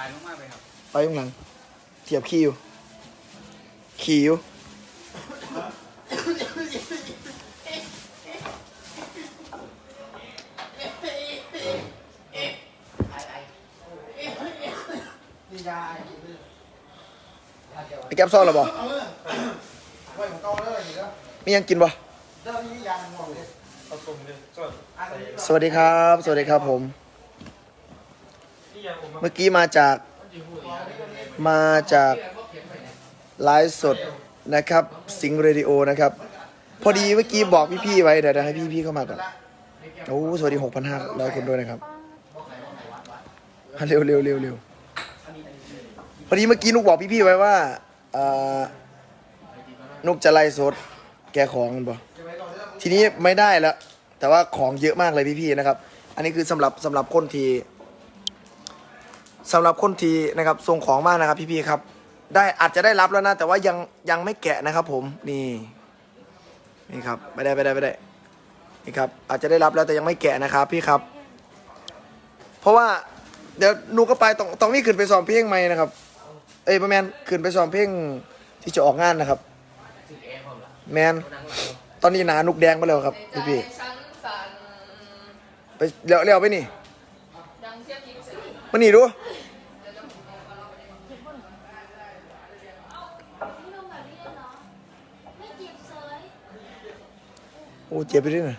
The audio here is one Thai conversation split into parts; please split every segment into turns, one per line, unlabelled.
ายมากๆเลยครับ
ไปข้างหลังเทียบขี้อยู่ขี่อยู่
นี่ยา
ไอ้แก้มซ่อนหรอบ่
เอาเลยไว้ของเก่าเลยอีกแล้ว
มียังกินบ่
เดี๋ยวนี้ยาหมดเลย
เอาส่งเลยก็
อันนี้
สวัสดีครับ สวัสดีครับผม
นี่ยังผม
เมื่อกี้มาจากมาจากไลฟ์สดนะครับ สิงห์เรดิโอนะครับ พอดีเมื่อกี้บอกพี่ๆไว้เดี๋ยวให้พี่ๆเข้ามาก่อนโอ้สวัสดี 6,500 คนด้วยนะครับเร็วเร็วเร็วเร็วพอดีเมื่อกี้นุกบอกพี่ๆไว้ว่าอนุกจะไล่สดแกของกันบ่ทีนี้ไม่ได้แล้ว แต่ว่าของเยอะมากเลยพี่ๆนะครับ อันนี้คือสำหรับสำหรับคนที่ สำหรับคนที่นะครับส่งของมานะครับ พี่ๆครับ ได้อาจจะได้รับแล้วนะ แต่ว่ายังยังไม่แกะนะครับ ผมนี่นี่ครับไม่ได้ไม่ได้ไม่ได้นี่ครับ อาจจะได้รับแล้วแต่ยังไม่แกะนะครับ พี่ครับ เพราะว่าเดี๋ยวนูก็ไปต้องต้องนี่ขึ้นไปซ้อมเพลงใหม่นะครับ เอ้ยประแมนขึ้นไปซ้อมเพลงที่จะออกงานนะครับ แมนตอนนี้หนานุกแดงไปแล้วครับพี่พี่
ฉันสั่น
ๆไปเลี้ยวเลี้ยวไปนี่
ดังเทียบยิ้มเสร็จ
มานี่ดู
พี่ลงแบบนี้เลยเหรอไม่จีบเซย
โอ้เจ็บไปด้วยนะ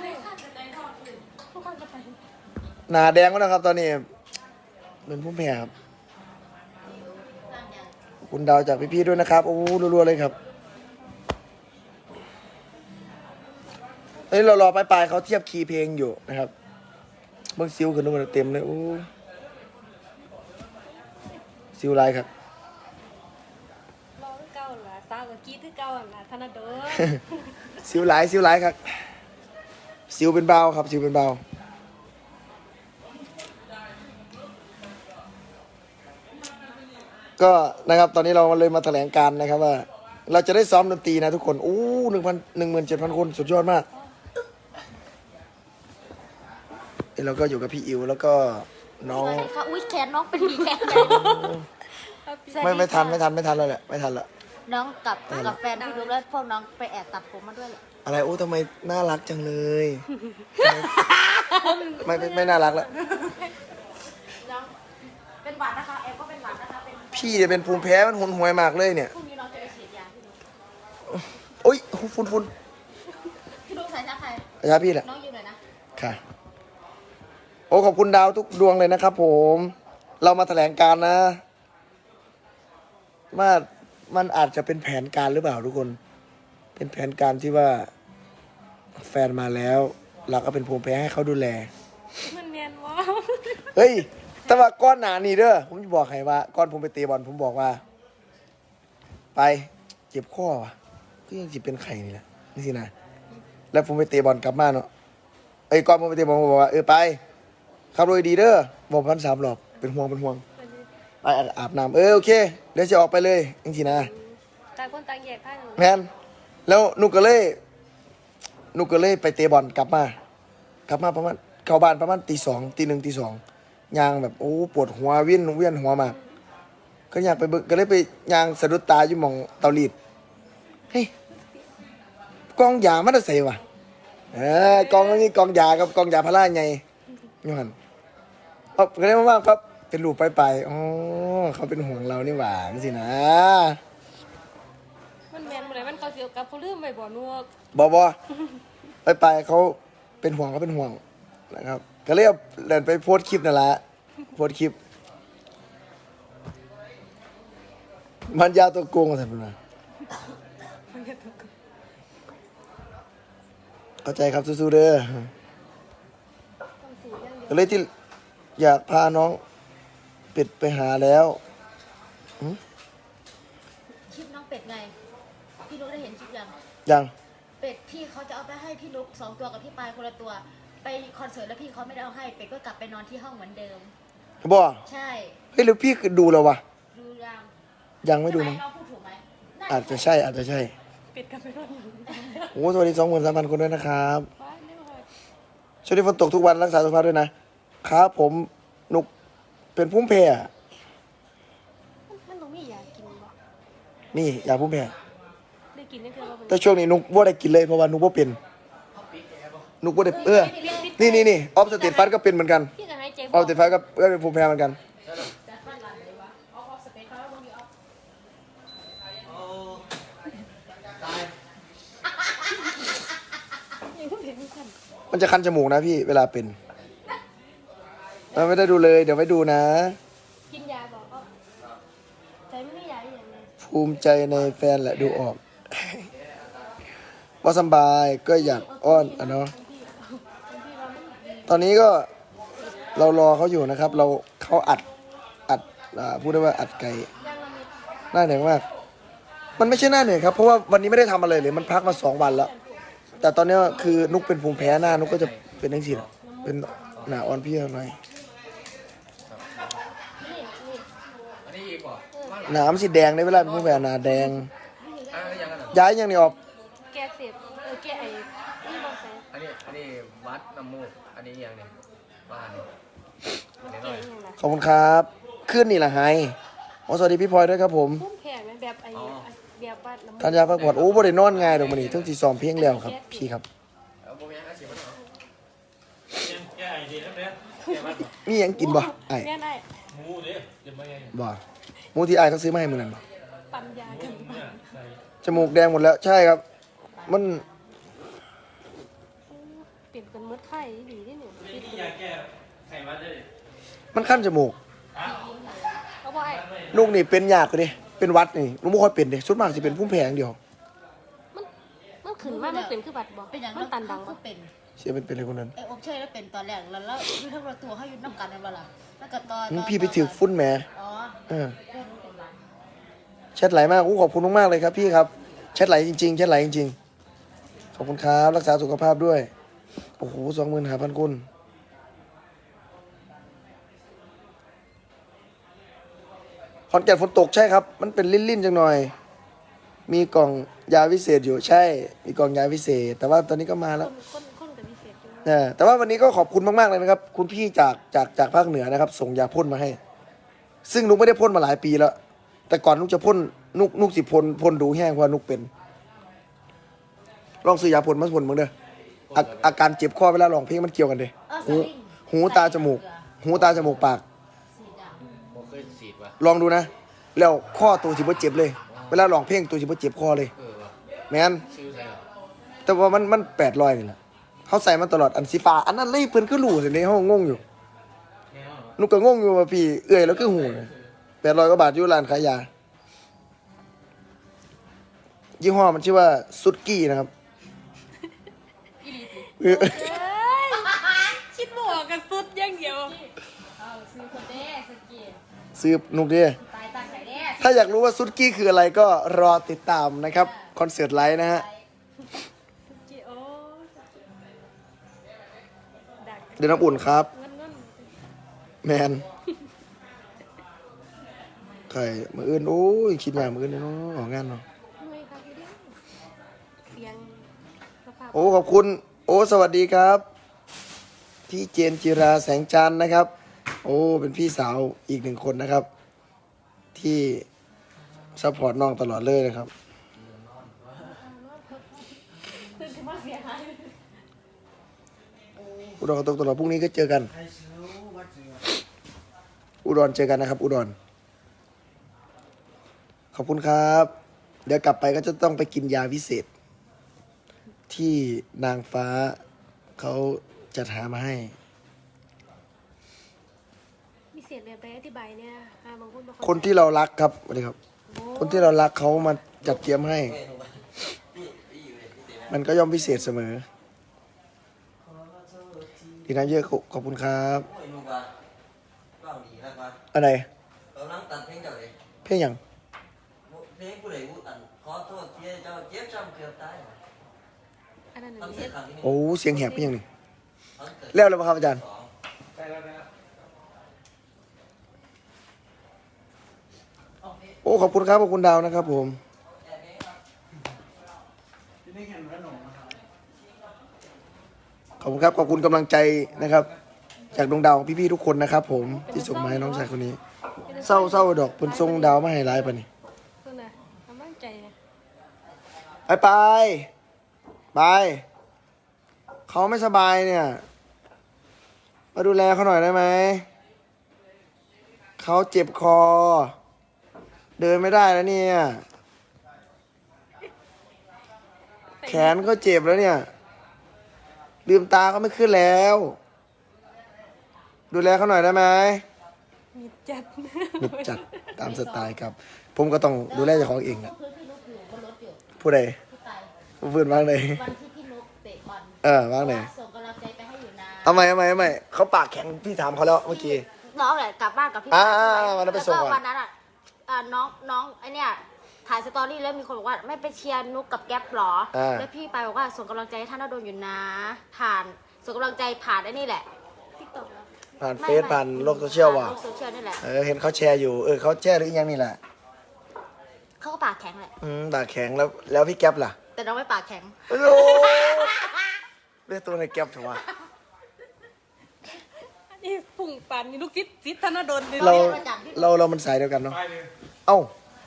ไม่ค่ะจะได้ทอดอื่นทุกคนจะไป
หนาแดงแล้วนะครับ ตอนนี้เป็นผู้แพ้ครับ
นั่นยัง
ขอบคุณดาวจากพี่ๆด้วยนะครับ โอ้รัวๆเลยครับเอ้ยเรารอปลายๆเขาเทียบคีย์เพลงอยู่นะครับ เบิ่งซิวขึ้นมาเต็มเลยโอ้ซิวลายครับ
รอคือเก่าล่ะสาวกับกี้คือเก่าล่ะธนาโดน
ซิวหลายซิวหลายครับซิวเป็นเบาครับซิวเป็นเบาก็นะครับตอนนี้เราเลยมาแถลงการนะครับว่า เราจะได้ซ้อมดนตรีนะทุกคนโอ้หนึ่งพันหนึ่งหมื่นเจ็ดพันคนสุดยอดมาก เอ้ยเราก็อยู่กับพี่อิวแล้วก็น้อง
สวัสดีค่ะอุ้ยแขนน้องเป็นหมีแขนใหญ่
ไม่ไม่ทันไม่ทันไม่ทันแล้วแหละไม่ทันละ
น้องกับกับแฟนพี่ดูแล้วพวกน้องไปแอบตัดผมมาด้วยแหละ
อะไรโอ้ทำไมน่ารักจังเลยไม่ไม่ไม่น่ารักแล้ว
น้องเป็นหวัดนะคะแอบก็เป็นหวัดนะคะเป็น
พี่เนี่ยเป็นภูมิแพ้มันหุนหวยมากเลยเนี่ย
พรุ่งนี้น้องจะไปฉีดยาพี่นุ๊ก
โอ้ยฟุ้นฟุ้น
พี่นุ๊กใส่ชาไทย
อาจารย์พี่แหละ
น้องยืนหน่อยนะ
ค่ะ โอ้ขอบคุณดาวทุกดวงเลยนะครับ ผม เรามาแถลงการนะว่ามันอาจจะเป็นแผนการหรือเปล่าทุกคน เป็นแผนการที่ว่า แฟนมาแล้ว เราก็เป็นภูมิแพ้ให้เขาดูแล
มันเมียนว่า
เฮ้ย แต่ว่าก้อนหนานี่เด้อ ผมจะบอกให้ว่า ก้อนผมไปเตะบอลผมบอกว่า ไปเจ็บข้อว่ะก็ยังจิเป็นไข่นี่แหละนี่สินะ แล้วผมไปเตะบอลกลับมาเนาะไอ้ยก้อนผมไปเตะบอลผมบอกว่าเออไป ขับรถดีๆเด้อบอกพันสามหลอกเป็นห่วงเป็นห่วงไปอาอาบน้ำเออโอเคเดี๋ยวจะออกไปเลยจริงๆนะ
ต่างคนต่างแยกทาง
แมนแล้วนุกก็เลยนุกก็เลยไปเตะบอลกลับมา กลับมาประมาณเข้าบ้านประมาณตีสองตีหนึ่งตีสองยางแบบโอ้ปวดหัวเวียนเวียนหัวมากก็อยากไปเบิ่งก็เลยไปยางสะดุดตาอยู่หมองเตาลีดเฮ้ยกองยามันจะใส่วะเออกองนี้กองยากับกองยาพาราไง ยูหันปั๊บก็เลยมาว่าปั๊บเป็นรูปไปไปอ๋อเขาเป็นห่วงเรานี่หว่านี่สินะ
มันเมียนบ่ได้มันเขาเสียวกับเขาลืมไปบ่นวก
บอบอ ไปไปเขาเป็นห่วงเขาเป็นห่วงนะครับ ก็เลยเอาเดินไปโพสต์คลิปนั่นแหละโพสต์คลิป มันยาวตัวโกงกันสันมาเข้าใจครับสู้ๆเด้อ ก็เลยที่อยากพาน้องเป็ดไปหาแล้ว
คลิปน้องเป็ดไง พี่นุ๊กได้เห็นคลิปยัง
ยัง
เป็ดพี่เขาจะเอาไปให้พี่นุ๊กสองตัวกับพี่ปายคนละตัว ไปคอนเสิร์ตแล้วพี่เขาไม่ได้เอาให้ เป็ดก็กลับไปนอนที่ห้องเหมือนเดิม
บอ
ใช่
เฮ้ยหรือพี่ดูแล้ววะ
ดูยัง
ยังไม่ดู
ใช่
มั้ง
หเราพูดถูกไหมน่
อาจจะใช่อาจจะใช่
ปิดกันไปรอดอยู่
โอ้สวัสดีสองหมื่นสามพันคนด้วยนะครับ
ว่าไม่ว่า
ช่วงนี้ฝนตกทุกวันรักษาสุขภาพด้วยนะ ครับผมนุกเป็นภูมิแพ้อะ
มันต้องมียากินบ่
นี่ยาภูมิแพ้
ได้กินได้เพื่อว่าเป็น
แต่ช่วงนี้นุกบ่ได้กินเลยเพราะว่านุกบ่เป็นนุกบ่ได้เออนี่นี่นี่ออฟสเตทฟัสก็เป็นเหมือนกัน
พี่ก็หายใจ
ออฟสเตทฟัสก็ก็เป็นภูมิแพ้เหมือนกัน
ยังไม่เห็นกัน
มันจะคันจมูกนะพี่เวลาเป็น เราไม่ได้ดูเลย เดี๋ยวไว้ดูนะ
กินยาบอกก็ใจไม่มียาอย่างนี้
ภูมิใจในแฟนแหละดูออกว่าสำบายก็อยากอ้อนอะเนาะตอนนี้ก็เรารอเขาอยู่นะครับ เราเขาอัดอัดอ่าพูดได้ว่าอัดไก่
ย่างละเม็ด
หน้าเหนื่อยมาก มันไม่ใช่หน้าเหนื่อยครับ เพราะว่าวันนี้ไม่ได้ทำอะไรเลยมันพักมาสองวันแล้ว แต่ตอนเนี้ยคือนุกเป็นภูมิแพ้หน้านุกก็จะเป็นทั้งสี่เป็นหนาอ่อนเพลียหน่อย
นี่นี่
อันนี้อีกบ่ว่า
หนามนสีแดงในเวลาเป็นภูมิแพ้หนาแดง
อันนี้ยังกันเหรอ
ย้ายยังนี่ออก
แกเสพเออแกไอ้นี่บอกใส่
อันนี้อันนี้วัดน้ำมูกอันนี้ยังเนี่ยบ้านนี่อันนี้
แก
หน่อย
ยังล่ะ
ขอบคุณครับ ขึ้นนี่แหละไฮอ๋อสวัสดีพี่พลอยด้วยครับผม
พุ่มแข็งไหมแบบไอ้แบบบ้านน้ำ
ทานยาพักผ่อนโอ้บ่ได้นอนง่ายดอกมันนี่ทั้งที่ซ้อมเพลงแล้วครับ พี่ครับ
เอาโบแมนก็เสียมันเหรอ
ยังแกไอเดียแล้วเนี่ยแกมันบอก
มีหยังกินบ่ไอ้
แม่ได้
หมูเด้เดี๋ยวมาไง
บ่ หมูที่ไอ้เขาซื้อมาให้มื้อนั้นบ่
ปั่นยากัน
เนี่ยใส่
จมูกแดงหมดแล้ว ใช่ครับ มัน
เปลี่ยนเป็นมืดไข่ดีที่หนึ่ง
นี่ยาแก้ไขมันได้
มันขั้นจมูก
เขาบอกไอ้
ลูกนี่เป็นยากเลยดิเป็นหวัดนี่ลูกบ่ค่อยเป็นเด้ส่วนมากสิเป็นภูมิแพ้อย่างเดียว
มันมันขึ้นมามันเป็นคือบัตรบ่
เป็นอย่าง
มันตันดัง
ก็
บ่
เป็น
เสียเป็นเป็นอะไรคนนั้น
ไอ้อบเชยแล้วเป็นตอนแรกแล้วแล้วอยู่ทั้งรถตัวเขาอยู่น้ำกันนั่นเวลาแล้วก็ตอน
อืมพี่ไปถือฟุ้นแหม
อ๋อ
เออ
เรื่องนี้เป็นไร
แชทไหลมากอู้ขอบคุณมากๆเลยครับ พี่ครับแชทไหลจริงๆแชทไหลจริงๆขอบคุณครับรักษาสุขภาพด้วยโอ้โหสองหมื่นห้าพันกุนขอนแก่นฝนตกใช่ครับ มันเป็นลิ่นๆจังหน่อย มีกล่องยาวิเศษอยู่ใช่ มีกล่องยาวิเศษ แต่ว่าตอนนี้ก็มา
ค
แล้ว
นคนค นกับพิเศษอยู่
เออแต่ว่าวันนี้ก็ขอบคุณมากๆเลยนะครับ คุณพี่จากจากจากภาคเหนือนะครับ ส่งยาพ่นมาให้ ซึ่งนุกไม่ได้พ่นมาหลายปีแล้ว แต่ก่อนนุกจะพ่นนุกนุกสิพ่นพ่นดูแห้งเพราะว่านุกเป็น ลองซื้อยาพ่นมาพ่นมึงเด้ออาอาการเจ็บคอเวลาร้องเพลงมันเกี่ยวกันเด้
เออส
หู
ลิง
หูตาจมูก หูตาจมูกปาก
สีดำ
โบเคยฉีดวะ
ลองดูนะ แล้วข้อตัวสิบ่เจ็บเลย เวลาร้องเพลงตัวสิบ่เจ็บคอเลย
เออวะ
แมน
ซื้อใส่เหรอ
แต่ว่ามันมันแปดร้อยนี่แหละ เขาใส่มาตลอดอันสีฟ้าอันนั้นเลยเพิ่นก็รู้สิในห้องงงอยู่
แง่หรอ
นุกก็งงอยู่ว่าพี่เอื้อยแล้วคือหูแปดร้อยกว่าบาทอยู่ร้านขายยา ยี่ห้อมันชื่อว่าซุดกี้นะครับเออ
เอ้ยคิดบวกกันสุดอย่างเดียว
เอาซื้อคนเด้สกี
ซื้อนุกดิ
ตายตายไข่แด้
ถ้าอยากรู้ว่าซุดกี้คืออะไรก็รอติดตามนะครับ คอนเสิร์ตไลฟ์นะฮะ เดี๋ยวน้ำอุ่นครับ
เงินเงิน
แมนไข่มืออื่นโอ้ยคิดอย่างมืออื่นเนาะออกงานเนาะ
เมื่อยครับพี่เด้อเสียงสภาพ
โอ้ขอบคุณ โอ้สวัสดีครับ พี่เจนจิราแสงจันทร์นะครับ โอ้เป็นพี่สาวอีกหนึ่งคนนะครับ ที่ซัพพอร์ตน้องตลอดเลยนะครับ อุดรตกตลอดพรุ่งนี้ก็เจอกัน อุดรเจอกันนะครับ อุดร ขอบคุณครับ เดี๋ยวกลับไปก็จะต้องไปกินยาวิเศษ ที่นางฟ้าเขาจัดหามาให้
มีเสียงแบบใดอธิบายเนี่ยอ่าบางคนบ่เข้าใจ
คนที่เรารักครับสวัสดีครับ
โอ้
คนที่เรารักเขามาจัดเตรียมให้ มันก็ย่อมพิเศษเสมอ ดีนะเยอะขอบขอบคุณครับ
โอ้ยลูกว่าเล่าดีครับว่า
อะไร
เรานั่งตัดเพลงเจ้าเลย
เพลงอย่าง
เพลงผู้ใดผู้อันขอโทษที่เจ้าเจ็บช้ำเกือบตาย
อันนั้น
คอน
น่ะ
เสิ
เรียก
ร์ตครั้งที่หนึ่ง
โอ้เสียงแหบเป็นอย่างนี้
คอนเสิร์ต
แล้วเลยป่ะครับอาจารย์
สอง
ได้แล้วได้แล้ว
โอ้ขอบคุณครับขอบคุณดาวนะครับผม
ที่นี่เห็นขนมนะครับ
ข อบคุณครับ ขอบคุณกำลังใจนะครับ จากดวงดาวของพี่ๆทุกคนนะครับ ผมที่ส่งมาให้น้องชายคนนี้ เศร้าเศร้าดอกเป็นทรงดาวมาให้ร้ายปะนี่
คุณน่ะกำลังใจนะ
ไปไปไปเขาไม่สบายเนี่ย มาดูแลเขาหน่อยได้ไหม เขาเจ็บคอ เดินไม่ได้แล้วเนี่ย แขนก็เจ็บแล้วเนี่ย ลืมตาก็ไม่ขึ้นแล้ว ดูแลเขาหน่อยได้ไหม
มีจัด
มิดจัดตามสไตล์ครับ ผมก็ต้องดูแลเจ้าของเองอะ
เพื่อนพี่นุกอยู่บนรถอยู่
ผู้ใด
พี่ตาย
ผู้พื้นบ้างเลย
วันที่พี่นุกเตะบอล
เออบ้างเลย
ส่งกำลังใจไปให้อยู่นะ
เอาใหม่เอาใหม่เอาใหม่เขาปากแข็งพี่ถามเขาแล้วเมื่อกี้
น้องแหละกลับบ้านกับพี่
อ่า
ปาย
วันนั้นไปส่งก่อน
แล้ววันนั้นอะอ่าน้องน้องไอเนี่ย ถ่ายสตอรี่แล้วมีคนบอกว่าไม่ไปเชียร์นุกกับแก๊ปหรอ
อ่า
แล้วพี่ไปบอกว่าส่งกำลังใจให้ท่านนดลอยู่นะ ผ่านส่งกำลังใจผ่านไอ้นี่แหละ
ติ๊กต็อกแล้ว
ผ่านเฟซผ่านโลกโซเชียลว่ะ
โลกโซเชียลนี่แหละ
เออเห็นเขาแชร์อยู่เออเขาแชร์หรือยังนี่แหละ
เขาก็ปากแข็งแหละ
อืมปากแข็งแล้วแล้วพี่แก๊ปล่ะ
แต่น้องไม่ปากแข็ง
โอ้โหเรียกตัวในแก๊ปเถอะวะ
อันนี้ปุ่งปันนี่ลูกจิตจิตธนดลเลย
เราเราเรามันสายเดียวกันเนาะ
ไปเลย
เอ้า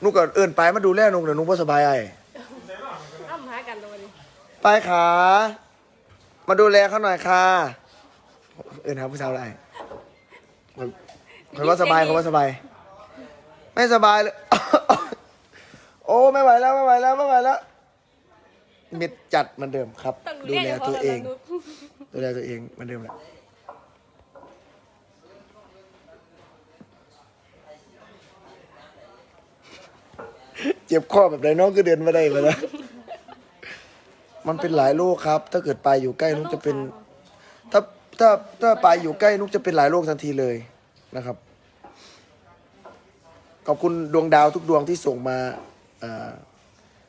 นุกก็เอินไปมาดูแลนุกเดี๋ยวนุกว่าสบายไอ้
อ้ำหากันเลยวันนี้
ไปขามาดูแลเขาหน่อยค่ะเอินหาผู้สาวอะไรคนว่าสบายคนว่าสบาย ไม่สบายเลย โอ้ไม่ไหวแล้วไม่ไหวแล้วไม่ไหวแล้วมิดจัดเหมือนเดิมครับ
ต้อง
ดู
ดู
แล
แล
ตัวเอง
นุ๊ก
ดูแลตัวเองเหมือนเดิมแหละ เจ็บข้อแบบไหนน้องก็เดินมาได้มาแล้วมันเป็นหลายโรคครับ ถ้าเกิดปลายอยู่ใกล้นุกจะเป็น ถ้าถ้าถ้าปลายอยู่ใกล้นุกจะเป็นหลายโรคทันทีเลยนะครับ ขอบคุณดวงดาวทุกดวงที่ส่งมาเอ่อ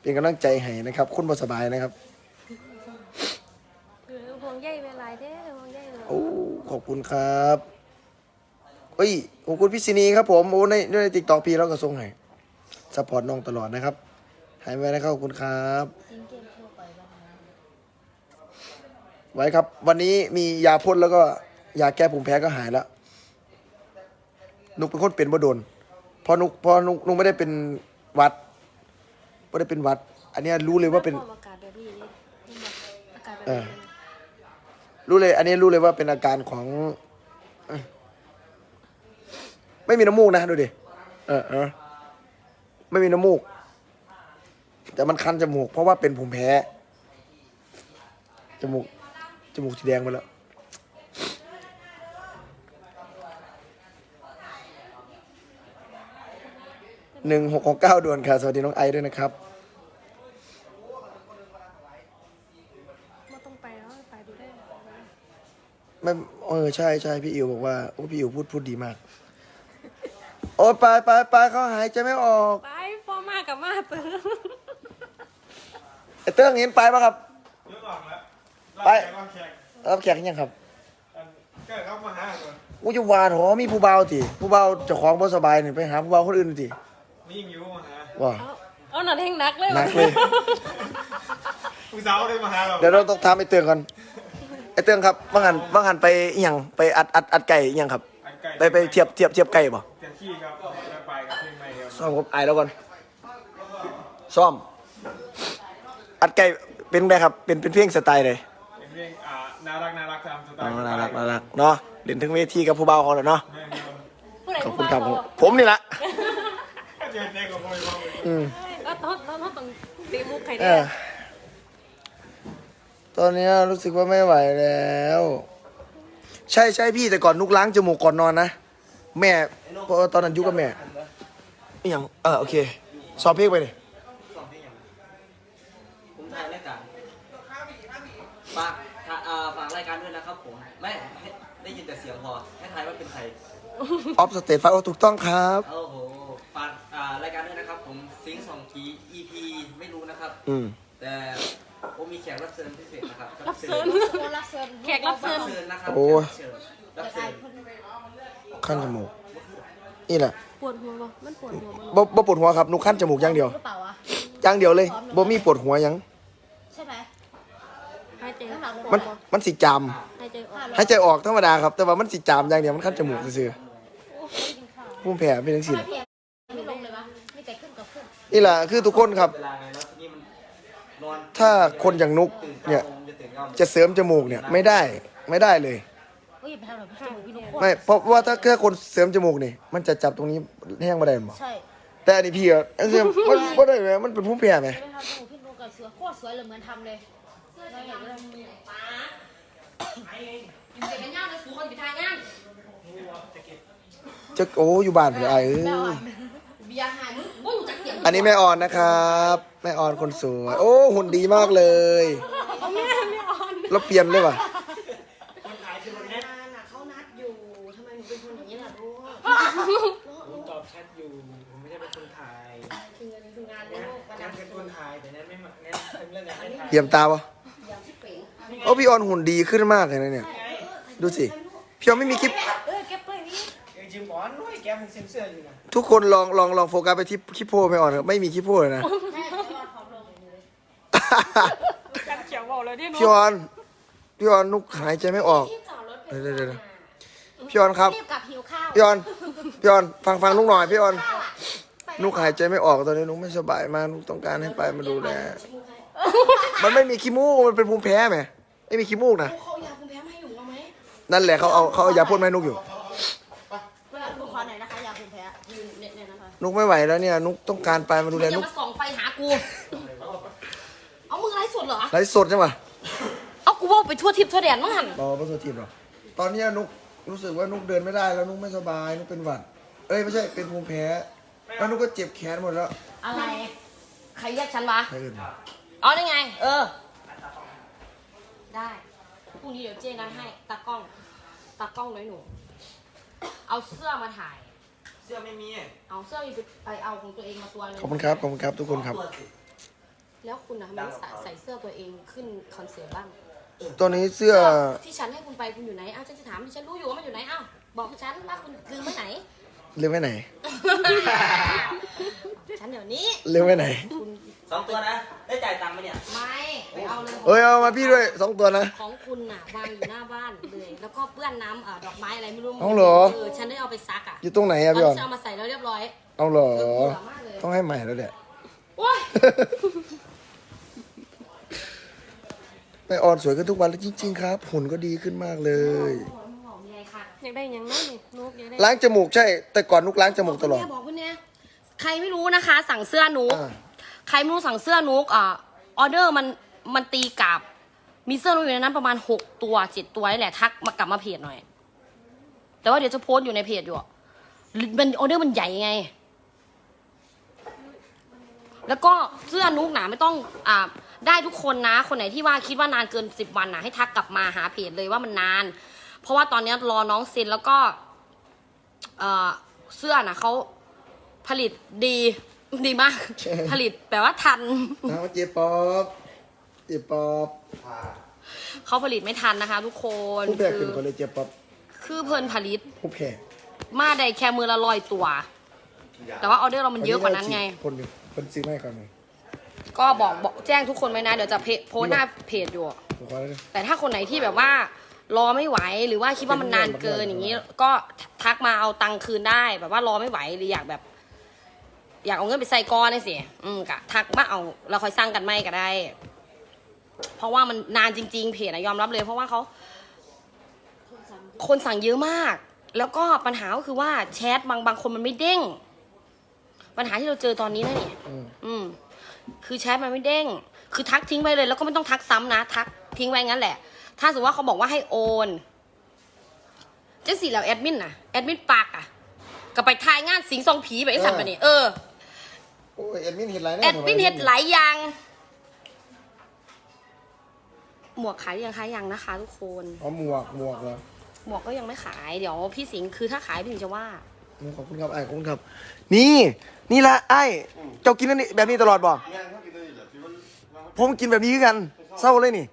เป็นกำลังใจให้นะครับคุณบ่สบายนะครับ
เออห่วงใยเวลาเด้อห่วงใยเลย
โอ้ขอบคุณครับเฮ้ยขอบคุณพี่ซินีครับผมโอ้ในในติ๊กต็อกพี่เราก็ส่งให้ สปอร์ตน้องตลอดนะครับ หายไปนะครับขอบคุณครับ
ไว้
ครับ วันนี้มียาพ่นแล้วก็ยาแก้ภูมิแพ้ก็หายแล้วนุกเป็นคนเป็นบ่โดนเพอนุกเพอนุกนุกไม่ได้เป็นหวัดไม่ได้เป็นหวัด อันเนี้ยรู้เลยว่าเป็น
อากาศแบบนี้อากาศแบบนี้
รู้เลย อันนี้รู้เลยว่าเป็นอาการของเอ้ยไม่มีน้ำมูกนะ ดูดิ เออเออ ไม่มีน้ำมูก แต่มันคันจมูก เพราะว่าเป็นภูมิแพ้ จมูก จมูกสีแดงไปแล้ว หนึ่งหกหกเก้าด่วนค่ะ สวัสดีน้องไอด้วยนะครับ
ไม่ต้องไปแล้วไปดูได้
ไม่ เออ ใช่ใช่พี่อิวบอกว่า โอ้ พี่อิวพูดพูดดีมาก โอ้ไปไปไปเขาหายใจไม่ออก
ไป ตือน
ไอ้เติ้งเห็นไปปะครับ
เรื่องออกแล้ว
ไป
รับแขก
รับแขกยังครับ
แขกเข้ามาหาก่อน
กูจะวาดหอมีผู้เบาวติผู้เบาวเจ้าของบ่สบายนี่ไปหาผู้เบาวคนอื่นติ
มียิงอยู่มาหา
ว่า
เอาเอาหนักแห่งนักเลย
หนักเลย
ผู้สาวเลยมาหาเรา
เดี๋ยวเราต้องถามไอ้เติ้งก่อนไอ้เติ้งครับว่างหันว่างหันไปอิหยังไปอัดอัดอัดไก่อิหยังครับ
อันไก่
ไปไปเทียบเทียบเทียบไก่บ่
เต็มที่ครับจะไปกับเพลงใหม่ครับ
ซ่อมกับไอ้แล้วก่อน ซ่อม อัดไก่เป็นไงครับ เป็นเป็นเพลงสไตล์เลย
เป็นเพลงอ่าน่ารักน่ารักตามสไต
อ๋อ
ล์
น่ารักน่ารักเนาะเล่นถึงเวทีกับผู้เบาวเขาแล้วเนาะ
แม่เดียว
ผู้ใด
ขอบ
ผู้
คุณ
บ้า
ครับ
เขา
ผมนี่ละ
ก็เจอเจ๊กับพ่อยพ่อ
อืม
เออต้องต้องต้องเตะมุกใคร
เอ
ได้
อตอนนี้รู้สึกว่าไม่ไหวแล้ว ใช่ใช่พี่แต่ก่อนนุกล้างจมูกก่อนนอนนะแม่เพราะว่าตอนนั้นอยุกับแม่อหย่างเออโอเคสอบเพลงไปดิ
สองที่อย่างผมถ่ายรายการฝากถ่าอ่าฝากรายการด้วยนะครับผม ไม่ให้ได้ยินแต่เสียงพอ ให้ทายว่าเป็นใคร
ออฟสเตทไฟโอถูกต้องครับ
โอ้โหฝากอ่ารายการด้วยนะครับ ผมซิงสองที EP ไม่รู้นะครับ
อืม
แต่ผมมีแขกรับเชิญพิเศษนะครับ
รับเชิญ
รับเชิญ
แขกรับเชิญ
รับเชิญนะครับ
โอ้ย
แขกรับเชิญรับ
ไอ้
เชิญ
คน
ขั้นจมูก นี่แหละ
ปวดหัวบ่มันปวดหัวบ่
บ่บ่ปวดหัวครับนุกขั้นจมูกอย่างเดียว
หรือเปล่าวะ
อย่างเดียวเลยบ่มีปวดหัวหยัง
ใช่ไหม
หายใจ
ข้างหลัง
มันมันสิจาม
หายใจออก
หายใจออกธรรมดาครับ แต่ว่ามันสิจามอย่างเดียวมันคัดจมูกซื่อๆ ภูมิแพ้เป็นจังซี่
ทำไมเพียงไม่ลงเลยวะไม่แต่ขึ้นกับขึ้น
นี่แหละคือทุกคนครับ
เวลาไงแล้วทีนี้มันนอน
ถ้าคนอย่างนุก
ตื่น
เนี่ย
เก้าโมงจะตื่นเก้าโมง
จะเสริมจมูกเนี่ยไม่ได้ไม่ได้เลย
เฮ้ยไปทำหน่อยพี่จมูกพี่นุ๊ก
ไม่เพราะว่าถ้าแค่คนเสริมจมูกนี่มันจะจับตรงนี้แห้งมาได้หมด
ใช่
แต่อันนี้พี่อะอันนี้มันไม่ได้ไหมมันเป็นภูมิแพ้ไหม
ไม่ทำจมูกพี่นุ๊กกับเสือโคตรสวยเลยเหมือนทำเลยเราอยากได้
อยู่เป็นย่างเลยสูคนไปทางย่าง
จะโอ้อยู่บ้านพี่ไอ้เอ้ย
เบียร์หายมึงบุ้งจักเสียง
อันนี้แม่ออนนะครับ แม่ออนคนสวย โอ้หุ่นดีมากเลยแล้วเปลี่ยนเลยว่ะ
คนขายคือคนแน่
เขานัดอยู่ทำไมหนูเป็นคนอย่างนี้ล่ะลูก
ผมตอบแชทอยู่ ผมไม่ใช่เป็นคนถ่าย
คือเงินคืองาน
แน
ลูก
นเป็นคนถ่ายแต่แนนไม่มาแนนทำเรื่องงานให้ถ่าย
เยี่ยมตาปะโอ้พี่ออนหุ่นดีขึ้นมากเลยนะเนี่ย ดูสิ พี่ออนไม่มีคลิป
เออเก็ บไปนี่
เออจิมบอลด้วยแกมันเซ็นเซอร์อยู่นะ
ทุกคนลองลองลองโฟกัสไปที่คลิปโพไม่ออนครับไม่มีคลิปโพเลยนะ
ใช่เพราะว่าพร้อมลงเลย
จักเขียวบอกเลยที่หนู
พี่ออนพี่ออนนุกหายใจไม่ออก
ที่จอดรถ
เดี๋ยวเดี๋ยวเดี๋ยว พี่ออนครับ
รีบกลับหิวข้าว
พี่ออนพี่ออนฟังฟังนุกหน่อยพี่ออน
ข้าวอะไป
นุกหายใจไม่ออกตอนนี้นุกไม่สบายมากนุกต้องการให้ไปมาดูแลมันไม่มีขี้มูกมันเป็นภูมิแพ้ไหมไม่มีขี้มูกนะ
เขาอยากคุณแพ้มาให้อยู่เอาไหม
นั่นแหละเขาเอาเขาเอายาพ่นมาให้นุกอยู่
เวลาลูกคอไหนนะคะอยากคุณแพ้ยืนเนี่ยเนี่ยนะคะ
นุกไม่ไหวแล้วเนี่ย นุกต้องการไปมาดูแล
อย่า
นุก
มาส่องไฟหากู เอามึงไลฟ์สดเหรอ
ไลฟ์สดใช่ปะ
เอากูว่าไปทั่วทิพย์ทั่วแดนมั้งหัน
รอประสูทีมหรอ ตอนเนี้ยนุกรู้สึกว่านุกเดินไม่ได้แล้วนุกไม่สบายนุกเป็นหวัด เอ้ยไม่ใช่เป็นภูมิแพ้แล้วนุกก็เจ็บแขนหมดแล้ว
อะไร ใครเรียกฉันวะ
ใครอื่น
อ๋อนี่ไง เออ ได้พรุ่งนี้เดี๋ยวเจ๊นัดให้ตากล้องตากล้องน้อยหนู เอาเสื้อมาถ่าย
เสื้อไม่มี
เอาเสื้อมีไปเอาของตัวเองมาตัวหนึง
ขอบคุณครับขอบคุณครับทุกคนครับ
ตัวสิ
แล้วคุณนะทำไมไม่ใส่ใส่เสื้อตัวเองขึ้นคอนเสิร์ตบ้าง
ตัวนี้เสื้อ
ที่ฉันให้คุณไปคุณอยู่ไหนอ้าวฉันจะถามดิฉันรู้อยู่ว่ามันอยู่ไหนอ้าวบอกฉันว่าคุณลืมไว้ไหน
เลืมไว้ไหน
ฉันเดี๋ยวนี้
เลืมไว้ไหน
คุณ
สองตัวนะ ได้จ่ายตังค์ไหมเนี่ย
ไม่ไปเอาเลย
เอ้ยเอามาพี่ด้วยสองตัวนะ
ของคุณน่ะวางอยู่หน้าบ้านเลยแล้วก็เปื้อนน้ำเอ่อดอกไม้อะไรไม่รู้
เอาเหรอ
เออฉันได้เอาไปซักอะ
อยู่ตรงไหน
ตอ
อะ
น
พี่ออน
ที่ฉันเอามาใส่แล้วเรียบร้อย
เอาเหรอ
เออเบื่อมากเลย
ต้องให้ใหม่แล้วแหละ
โอ้ย
แม่ออนสวยขึ้นทุกวันแล้วจริง ๆ ครับหุ่นก็ดีขึ้นมากเลย
บอกมีอะไรค่ะ
อยากได้หยังน้อยนี่นุกอยากได้
ล้างจมูกใช่ แต่ก่อนนุกล้างจมูกตลอด
แม่บอกคุณเนี่ยใครไม่รู้นะคะ สั่งเสื้อนุก
อ่า
ใครไม่รู้สั่งเสื้อนุกอ่าออเดอร์มันมันตีกลับ มีเสื้อนุกอยู่ในนั้นประมาณหกตัวเจ็ดตัวนี่แหละทักมากลับมาเพจหน่อย แต่ว่าเดี๋ยวจะโพสต์อยู่ในเพจอยู่อะมันออเดอร์มันใหญ่ไง แล้วก็เสื้อนุกหนาไม่ต้องอ่าได้ทุกคนนะ คนไหนที่ว่าคิดว่านานเกินสิบวันนะให้ทักกลับมาหาเพจเลยว่ามันนาน เพราะว่าตอนนี้รอน้องเซ็นแล้วก็เสื้อนะเขาผลิตดี ดีมาก
ใช่
ผลิตแปลว่าทัน
น้ำเจ๊ป๊อบเจ๊ป๊อบ
เขาผลิตไม่ทันนะคะ ทุกคน
ผู้แพ้
คื
ขึ้น
อ
คนเลยเจ๊ป๊อบ
คือเพิ่นผลิต
ผู้แพ้
มาได้แค่มือละร้อยตัว แต่ว่าออเดอร์เรามันเยอะกว่านั้นไง
คนอยู่คนซื้อไม่ก่อนไง
ก็บอกบอกแจ้งทุกคนไว้นะ เดี๋ยวจะเพจโพสต์หน้าเพจอยู่
ผมขอเลย
แต่ถ้าคนไหนที่แบบว่ารอไม่ไหวหรือว่าคิดว่ามันนานเกินอย่างนี้ ก็ทักมาเอาตังค์คืนได้ แบบว่ารอไม่ไหวหรืออยากแบบ อยากเอาเงินไปใส่ก้อนนี่สิอืมกะทักมาเอาเราค่อยสร้างกันไม่ก็ได้ เพราะว่ามันนานจริง ๆ เพจนะยอมรับเลย เพราะว่าเขาคนสั่งเยอะมาก แล้วก็ปัญหาก็คือว่าแชทบางบางคนมันไม่เด้ง ปัญหาที่เราเจอตอนนี้นะนี่
อืม
อืมคือแชทมันไม่เด้ง คือทักทิ้งไปเลย แล้วก็ไม่ต้องทักซ้ำนะ ทักทิ้งไว้งั้นแหละ ถ้าสมมติว่าเขาบอกว่าให้โอนจังสี่แล้วแอดมินน่ะแอดมินปากอะก็ไปทายงานสิงซองผีไปไอ้สัตว์ปะนี่เออ
โอ้ยแอดมินเห็นไรนะ
แอดมินเฮ็ดหลายอย่าง หมวกขายยังขายยังนะคะ ทุกคน
อ๋อหมวกหมวกเหรอ
หมวกก็ยังไม่ขายเดี๋ยวพี่สิงห์คือถ้าขายพี่สิงห์จะว่า
อืมขอบคุณครับไอ้ายขอบคุณครับ นี่ นี่ละไอ้ายเจ้ากินอันนี้แบบนี้ตลอดบ่ผมกินแบบนี้คือกันเศร้าเลยนี่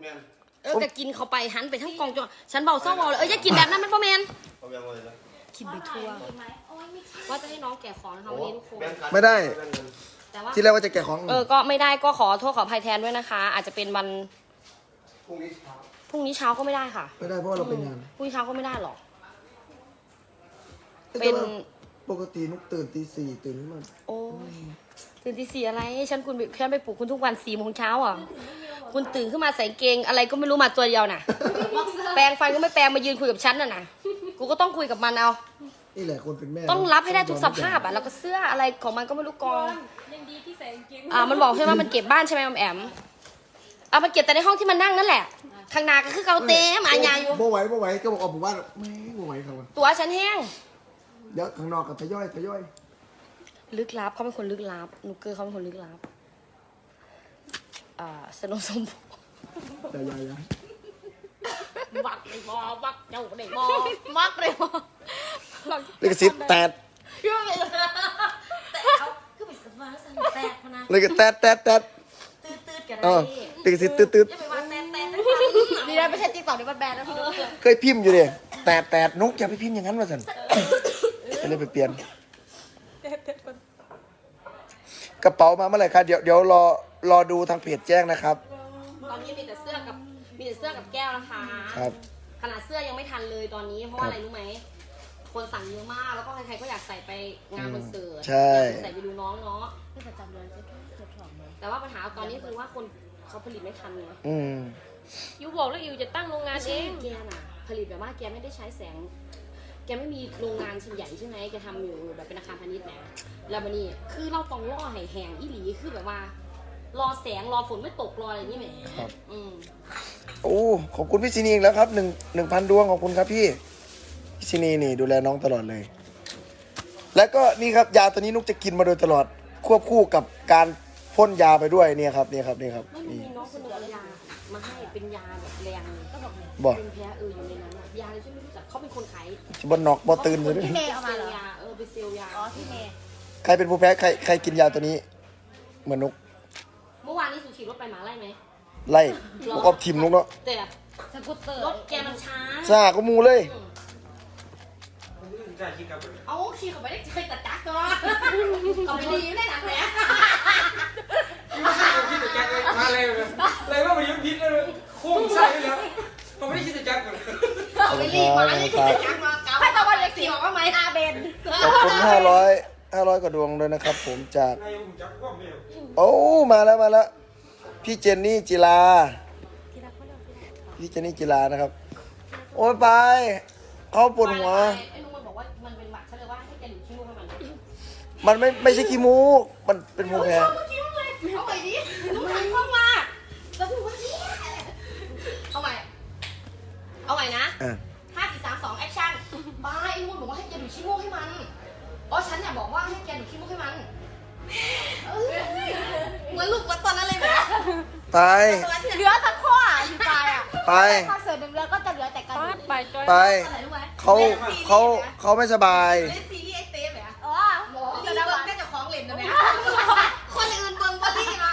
เออแต่กินเข้าไปหันไปทั้งกองจนฉันเบาเศร้าเบาเลยเอออย่ากินแบบนั้นมันประแมน กินไปทั่ว ว่าจะให้น้องแกะของนะคะวันนี้ทุกคน
ไม่ได้
แต่ว่า
ที่แรกว่าจะแกะของ
เออก็ไม่ได้ก็ขอโทษขออภัยแทนด้วยนะคะ อาจจะเป็นวัน
พรุ่งนี้เช้า
พรุ่งนี้เช้าก็ไม่ได้ค่ะ
ไม่ได้เพราะว่าเราไปงาน
พรุ่งนี้เช้าก็ไม่ได้หรอก
อ้ย
เป็น
แต่ว่าปกตินุกตื่นตีสี่ตื่นขึ้นมา
โอ้ยตื่นตีสี่อะไรฉันคุณไปฉันไปปลุกคุณทุกวันสี่โมงเช้าอะคุณตื่นขึ้นมาใส่กางเกงอะไรก็ไม่รู้มาตัวเดียวน่ะ แปรงฟันก็ไม่แปรงมายืนคุยกับฉันน่ะนะ กูก็ต้องคุยกับมันเอา
นี่แหละคนเป็นแม่
ต้องรับให้ได้ทุกสภาพอะแล้วก็เสื้ออะไรของมันก็ไม่รู้กอง
ยังดีที่ใส่กางเกง
อ่ามันบอกใช่ไหมมันเก็บบ้านใช่ไหมอมแอมเอามันเก็บแต่ในห้องที่มันนั่งนั่นแหละข้างหน้าก็คือเกาเต้หมายาอยู่
บ่ไหวบ่ไหวก็บอกออกผมว่าไม่บ่ไหวครับ
ตัวฉันแห้ง
เดี๋ยวข้างนอกกับทยอยทยอย
ลึกลับเขาเป็นคนลึกลับนุกเกอร์เขาเป็นคนลึกลับอ่าสนมสมบูรณ์
เดี๋ยวๆๆ
วักเลยบอวักเจ้าเลยบอวักเลยบอ
ลิขสิทธิ์แตด
แต่เขาคือไปสบายสั่นแตกพนะ
ลิขแตดแตดแตด
ตืดตืดกัน
เอ
ได้
อลิขสิทธิ์ตืดตืด
อย่าไปว่าแตกแตกนะ
ดีนะไม่ใช่ติ๊กต็อกนี่มันแบนแล้วพี่นุ๊ก
เคยพิมพ์อยู่ดิแตดแตดนุกอย่าไปพิมพ์อย่างนั้นมาสันก็เลยไปเปลี่ยน กระเป๋ามาเมื่อไหร่ครับเดี๋ยวเดี๋ยวรอรอดูทางเพจแจ้งนะครับ
ตอนนี้มีแต่เสื้อกับมีแต่เสื้อกับแก้วนะคะ
ครับ
ขนาดเสื้อยังไม่ทันเลยตอนนี้ เพราะว่าอะไรรู้ไหม คนสั่งเยอะมาก แล้วก็ใครๆก็อยากใส่ไปงานคอนเสิร์ต
ใช่
อยากใส่ไปดูน้องเนาะ
ที่ประจำเดือนจะเกือบสองเลย
แต่ว่าปัญหาตอนนี้คือว่าคนเขาผลิตไม่ทันไง
อืม
ยูบอกแล้วยูจะตั้งโรงงานเอง
แกน่ะ ผลิตแบบว่าแกไม่ได้ใช้แสง แกไม่มีโรงงานชิ้นใหญ่ใช่ไหมแกทำอยู่แบบเป็นอาคารพาณิชย์แหมแล้ววันนี้คือเราต้องรอให้แห้งอีหลีคือแบบว่า รอแสงรอฝนไม่ตกรออะไรนี่แหม
ครับ
อืม
โอ้ขอบคุณพี่ซินีอีกแล้วครับหนึ่งหนึ่งพันดวงขอบคุณครับพี่พี่ซินีนี่ดูแลน้องตลอดเลย แล้วก็นี่ครับยาตัวนี้นุกจะกินมาโดยตลอดควบคู่กับการพ่นยาไปด้วยเนี่ยครับเนี่ยครับนี่ครับ
ไม่มี
นี่
น้องคนหนึ่งเอายามาให้เป็นยาแบบแรงเลยก็บอก
บอก
เป็นแพ้เอออยู่ในนั้นอะยาเลยฉันไม่รู้จักเขาเป็นคนขาย
บนนอกบ่ตื่นเลย
พี่เมย์เอามาเหรอ
ยาเออไปเซลยา
อ๋อพี่เมย์
ใครเป็นผู้แพ้ใครใครกินยาตัวนี้เหมือนนุก
เมื่อวานนี้สุ ขี่รถไปหมาไล่ไหม
ไล่นุกเอาทิมนุกเนาะ
แต่
สกูตเตอร์
รถแกมันช้า
ซ่าก็มูเลย
อืม
ผมไม่ถึงใจคิดกับ
เอาขี่เขาไปได้เคยตัดจักรตัวเอาไปดีไม่ได้หนักแหละ
คิดแต่จักเลยมาเลยเลยเลยว่ามันยังพิษเลยโค้งใส่เลยแล้วผมไม่ได้คิดแต่จักเลย
เอาไปรีบมาเลยตัดจักรมาเกาให้ตะวันเล็กสี่บอกว่าไหมอาเบน
ขอบคุณห้าร้อยห้าร้อยกว่าดวงด้วยนะครับผมจาก
นายผมจักว่าไม่เอา
โอ้ มาแล้วมาแล้ว พี่เจนนี่จิลาพี่เจนนี่จิลานะครับ โอ้ยไป เขาปวดหัว
ไอ้ลุงมันบอกว่ามันเป็นหวัดฉันเลยว่าให้แกหนูขี้มูกให้มัน
มันไม่ไม่ใช่ขี้มูก มันเป็นภูมิแพ้
เอาขี้มูกเลยเอาไปดิลุงหันเข้ามาแล้วพูดว่าเนี่ยเอาใหม่ เอาใหม่นะ
อะ
ห้าสี่สามสองแอคชั่นบายไอ้ลุงบอกว่าให้แกหนูขี้มูกให้มันอ๋อฉันเนี่ยบอกว่าให้แกหนูขี้มูกให้มัน เอ้ยเหมือนลูกวัดตอนนั้นเลยไหม
ไป
เหลือสักข้ออะอยู่ปลายอะ
ไป
คอนเสิร์ตหนึ่งเดือนก็จะเหลือแต่กระ
ป้า
ดู
ด
ก
ไปจอย
ไป
อะไรรู้ไหม
เขาเขาเขาไม่สบาย
เล่นซีรีส์ไอ้เต้ไหม
อ๋อ
หมอซีรีส์เบิ้งแค่จะคล้องเล่นนะแม่คนอื่นเบิ้งบอดี้นะ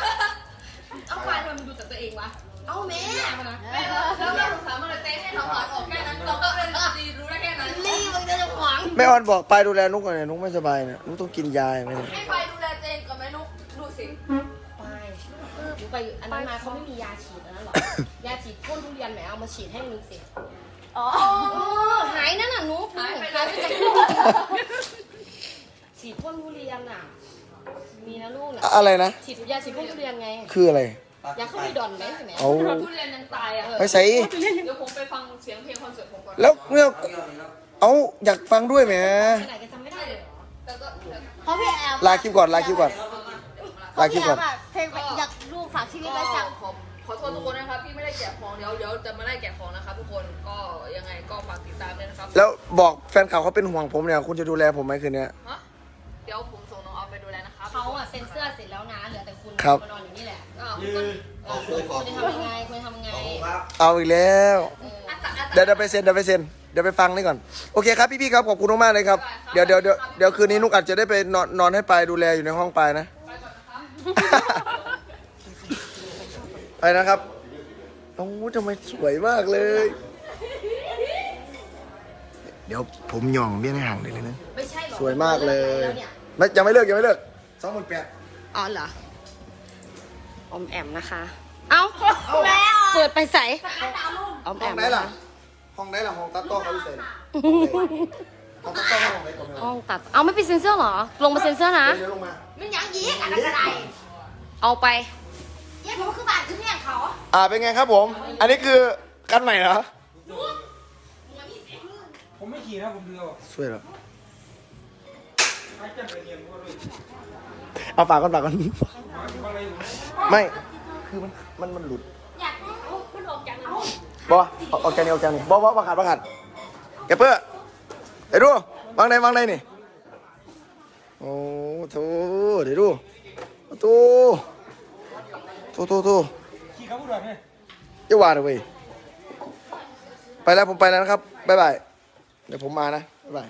เอาไปทำไมมึงดูแต่ตัวเองวะ เอาแม่มานะ
เออ
แล้วเราสงสารมันเลยเต้ให้เราถอดออกแค่นั้นเราก็เป็นดีรู้ได้แค่นั้นรีบมึงจะขวาง
แม่ออนบอกไปดูแลนุกก่อนเนี่ยนุกไม่สบายเนี่ยนุกต้องกินยาไหมเนี่ย
ให้ไปดูแล สิไปหนูไปอันนั้นมาเขาไม่มียาฉีดอันนั้นหรอยาฉีดพ่นทุเรียนแหมเอามาฉีดให้นุกสิ
อ๋อ
เออหายนั่นน่ะนุกหายไปเลยจากฉีดพ่นทุเรียนน่ะ มีนะลูกน่ะ
อะไรนะ
ฉีดยาฉีดพ่นทุเรียนไง
คืออะไร
ยาเข้าไปดอนไหมใช่ไหม
เอา
ทุเรียนยังตายอะ
ไปใส่
เดี๋ยวผมไปฟังเสียงเพลงคอนเสิร์ตผมก่อน
แล้วเนี่ยเอาอยากฟังด้วยแหม
ขนาดแกจำไม่ได้เลยเหรอ
แต่ก็แต่
เพราะพี่แอม
ลาคลิปก่อนลาคลิปก่อน
เพราะพี่แอมอะเพลงอยากลูกฝากชีวิตไว้จัง
ขอขอโทษทุกคนนะครับที่ไม่ได้แกะของเดี๋ยวเดี๋ยวจะมาได้แกะของนะครับทุกคนก็ยังไงก็ฝากติดตามด้วยนะครับ
แล้วบอกแฟนข่าวเขาเป็นห่วงผมเนี่ย คุณจะดูแลผมไหมคืนเนี้ย
ฮะเดี๋ยวผมส่งน้องออฟไปดูแลนะครับ
เขาอะเซ็นเซอร์เสร็จแล้วนะเหลือแต่คุณ
ครับ
มานอนอยู่นี่แหละ
อ้าว
ยืน
เออคุณคุณจะทำยังไงคุณจะทำยังไง
เอาอีกแล้ว
เออ
อัตตะอัตตะ
เดี๋ยวเดี๋ยวไปเซ็นเดี๋ยวไปเซ็นเดี๋ยวไปฟังนี่ก่อน โอเคครับพี่ๆครับขอบคุณมากๆเลยครับ เดี๋ยวเดี๋ยวเดี๋ยวเดี๋ยวคืนนี้นุกอาจจะได้ไปนอนนอนให้ไปดูแลอยู่ในห้องไปนะ ไปนะครับโอ้ทำไมสวยมากเลย เดี๋ยวผมหย่องเบี้ยในห่างเลยนะ
ไม่ใช่หรอ
สวยมากเลย
แล้วเนี่ย
ไม่ยังไม่เลิกยังไม่เลิกสองหมื่นแปด
อ๋อเหรอ อมแอมนะคะ เอ้า
แม่อ๋อ
ปิดไปใส่เอา
ห้
แอ
อง
บ
ไหนล่ะ ห้องไหนล่ะห้องตัดต่อเขาพิเศษห้องตัดต่อห้อง ไหนก่อน
ห้องตัด เอาไม่ไปเซ็นเซอร์เหรอ ลงมาเซ็นเซอร์นะ
เดี๋ยวลงมา
มันยังยีกอันนั้นอะไร
เอาไป
เย้ผมคือบาดคือเนี่ยเขา
อ่าเป็นไงครับผม อันนี้คือกันใหม่เหรอ
ผมไม่ขี่นะผมเดียว
ช่วยเหรอ
ไอ้เจ้าไปเรียนก็ด้วย
เอาฝากก่อนฝากก่อน
หมาถึงอะไรอยู่
ไม่ คือมันมันมันหลุด
อยากเอามันออกจากน้ำ
บอเอาเอาแกนี่เอาแกนี่บอบอประกาศประกาศแกเพื่อเดี๋ยวดู วางไหนวางไหนนี่ โอ้โถเดี๋ยวดูโอ้โถโถโถโถ
ขี่เขาพูดแบบนี้
อย่าว่าเลยเว้ยไปแล้วผมไปแล้วนะครับ บ๊ายบาย เดี๋ยวผมมานะ บ๊ายบาย